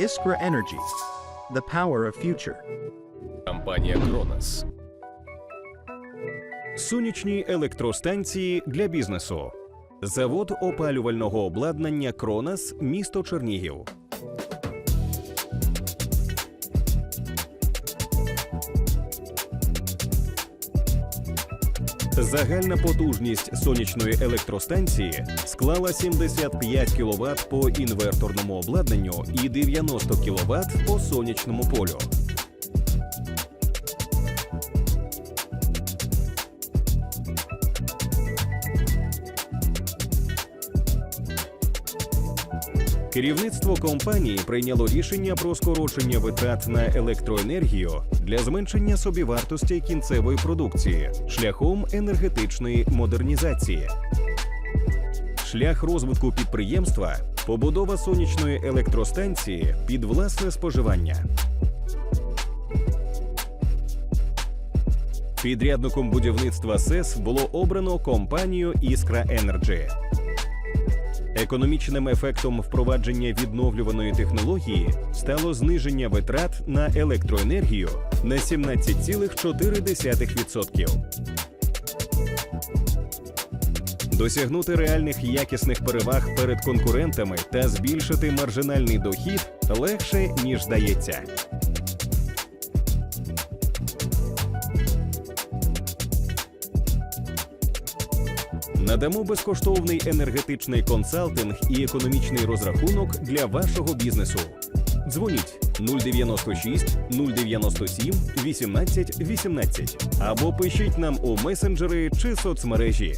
Iskra Energy. The power of future. Компанія Кронос. Сонячні електростанції для бізнесу. Завод опалювального обладнання Кронас, місто Чернігів. Загальна потужність сонячної електростанції склала 75 кВт по інверторному обладнанню і 90 кВт по сонячному полю. Керівництво компанії прийняло рішення про скорочення витрат на електроенергію для зменшення собівартості кінцевої продукції шляхом енергетичної модернізації. Шлях розвитку підприємства побудова сонячної електростанції під власне споживання. Підрядником будівництва СЕС було обрано компанію Іскра Енерджі. Економічним ефектом впровадження відновлюваної технології стало зниження витрат на електроенергію на 17,4%. Досягнути реальних якісних переваг перед конкурентами та збільшити маржинальний дохід легше ніж здається. Надамо безкоштовний енергетичний консалтинг і економічний розрахунок для вашого бізнесу. Дзвоніть 096 097 18 18 або пишіть нам у месенджери чи соцмережі.